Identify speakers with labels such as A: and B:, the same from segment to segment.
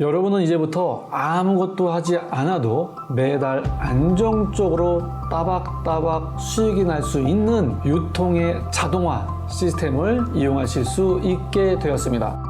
A: 여러분은 이제부터 아무것도 하지 않아도 매달 안정적으로 따박따박 수익이 날 수 있는 유통의 자동화 시스템을 이용하실 수 있게 되었습니다.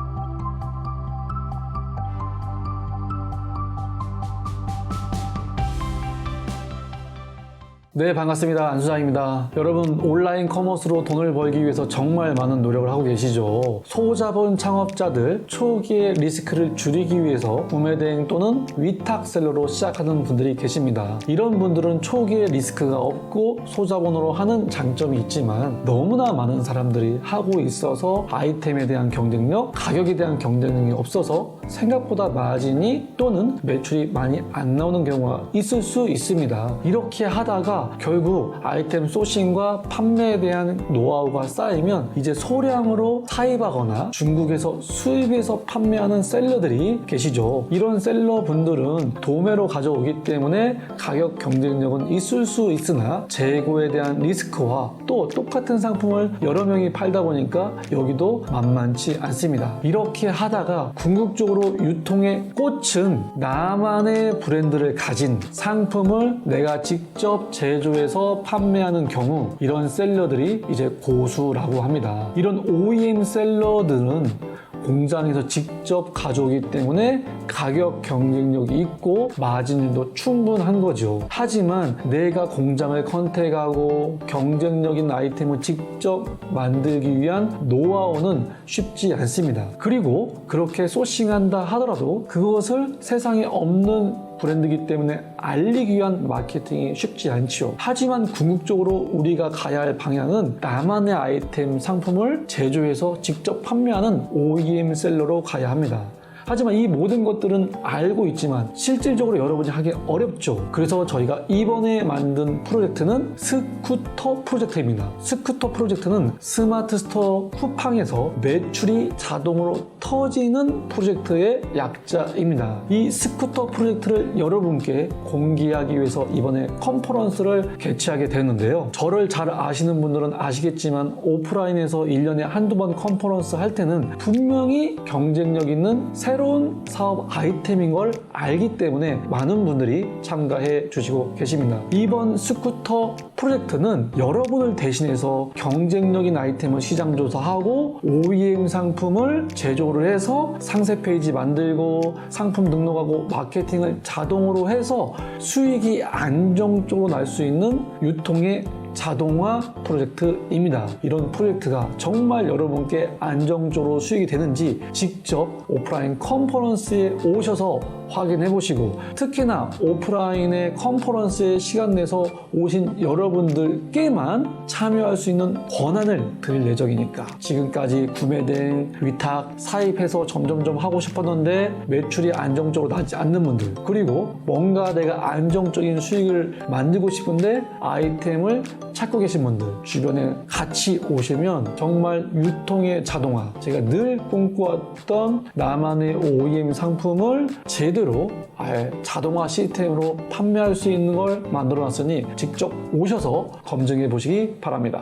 A: 네, 반갑습니다. 안수장입니다. 여러분, 온라인 커머스로 돈을 벌기 위해서 정말 많은 노력을 하고 계시죠. 소자본 창업자들 초기의 리스크를 줄이기 위해서 구매대행 또는 위탁셀러로 시작하는 분들이 계십니다. 이런 분들은 초기에 리스크가 없고 소자본으로 하는 장점이 있지만 너무나 많은 사람들이 하고 있어서 아이템에 대한 경쟁력, 가격에 대한 경쟁력이 없어서 생각보다 마진이 또는 매출이 많이 안 나오는 경우가 있을 수 있습니다. 이렇게 하다가 결국 아이템 소싱과 판매에 대한 노하우가 쌓이면 이제 소량으로 사입하거나 중국에서 수입해서 판매하는 셀러들이 계시죠. 이런 셀러 분들은 도매로 가져오기 때문에 가격 경쟁력은 있을 수 있으나 재고에 대한 리스크와 또 똑같은 상품을 여러 명이 팔다 보니까 여기도 만만치 않습니다. 이렇게 하다가 궁극적으로 유통의 꽃은 나만의 브랜드를 가진 상품을 내가 직접 제 조해서 판매하는 경우 이런 셀러들이 이제 고수라고 합니다. 이런 OEM 셀러들은 공장에서 직접 가져오기 때문에 가격 경쟁력이 있고 마진도 충분한 거죠. 하지만 내가 공장을 컨택하고 경쟁력인 아이템을 직접 만들기 위한 노하우는 쉽지 않습니다. 그리고 그렇게 소싱한다 하더라도 그것을 세상에 없는 브랜드이기 때문에 알리기 위한 마케팅이 쉽지 않지요. 하지만 궁극적으로 우리가 가야 할 방향은 나만의 아이템 상품을 제조해서 직접 판매하는 OEM 셀러로 가야 합니다. 하지만 이 모든 것들은 알고 있지만 실질적으로 여러분이 하기 어렵죠. 그래서 저희가 이번에 만든 프로젝트는 스쿠터 프로젝트입니다. 스쿠터 프로젝트는 스마트 스토어 쿠팡에서 매출이 자동으로 터지는 프로젝트의 약자입니다. 이 스쿠터 프로젝트를 여러분께 공개하기 위해서 이번에 컨퍼런스를 개최하게 되는데요. 저를 잘 아시는 분들은 아시겠지만 오프라인에서 1년에 한두 번 컨퍼런스 할 때는 분명히 경쟁력 있는 새로운 사업 아이템인 걸 알기 때문에 많은 분들이 참가해 주시고 계십니다. 이번 스쿠터 프로젝트는 여러분을 대신해서 경쟁력인 아이템을 시장 조사하고 OEM 상품을 제조를 해서 상세 페이지 만들고 상품 등록하고 마케팅을 자동으로 해서 수익이 안정적으로 날 수 있는 유통의 자동화 프로젝트입니다. 이런 프로젝트가 정말 여러분께 안정적으로 수익이 되는지 직접 오프라인 컨퍼런스에 오셔서 확인해 보시고 특히나 오프라인의 컨퍼런스에 시간 내서 오신 여러분들께만 참여할 수 있는 권한을 드릴 예정이니까 지금까지 구매된 위탁 사입해서 점점점 하고 싶었는데 매출이 안정적으로 나지 않는 분들 그리고 뭔가 내가 안정적인 수익을 만들고 싶은데 아이템을 찾고 계신 분들 주변에 같이 오시면 정말 유통의 자동화 제가 늘 꿈꿔왔던 나만의 OEM 상품을 제대로 아예 자동화 시스템으로 판매할 수 있는 걸 만들어 놨으니 직접 오셔서 검증해 보시기 바랍니다.